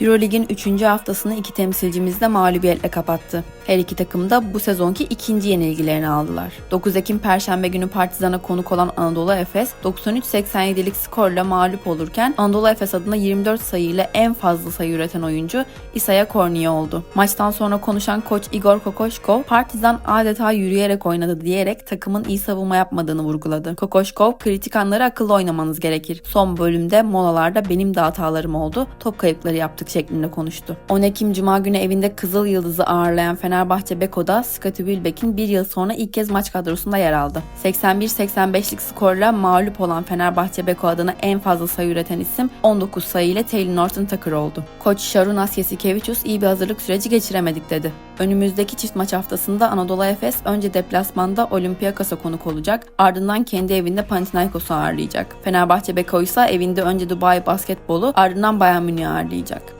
Eurolig'in 3. haftasını iki temsilcimiz de mağlubiyetle kapattı. Her iki takım da bu sezonki ikinci yenilgilerini aldılar. 9 Ekim Perşembe günü Partizan'a konuk olan Anadolu Efes 93-87'lik skorla mağlup olurken Anadolu Efes adına 24 sayıyla en fazla sayı üreten oyuncu Isaiah Korniye oldu. Maçtan sonra konuşan koç Igor Kokoşkov, Partizan adeta yürüyerek oynadı diyerek takımın iyi savunma yapmadığını vurguladı. Kokoşkov, kritik anları akıllı oynamanız gerekir. Son bölümde molalarda benim de hatalarım oldu, top kayıpları yaptık şeklinde konuştu. 10 Ekim Cuma günü evinde Kızıl Yıldız'ı ağırlayan Fenerbahçe Beko'da Scottie Wilbeck'in bir yıl sonra ilk kez maç kadrosunda yer aldı. 81-85'lik skorla mağlup olan Fenerbahçe Beko adına en fazla sayı üreten isim 19 sayı ile Taylor Norton Tucker oldu. Koç Sharunas Yasikevicius iyi bir hazırlık süreci geçiremedik dedi. Önümüzdeki çift maç haftasında Anadolu Efes önce deplasmanda Olympiakos'a konuk olacak, ardından kendi evinde Panathinaikos'u ağırlayacak. Fenerbahçe Beko ise evinde önce Dubai Basketbolu, ardından Bayern Münih'i ağırlayacak.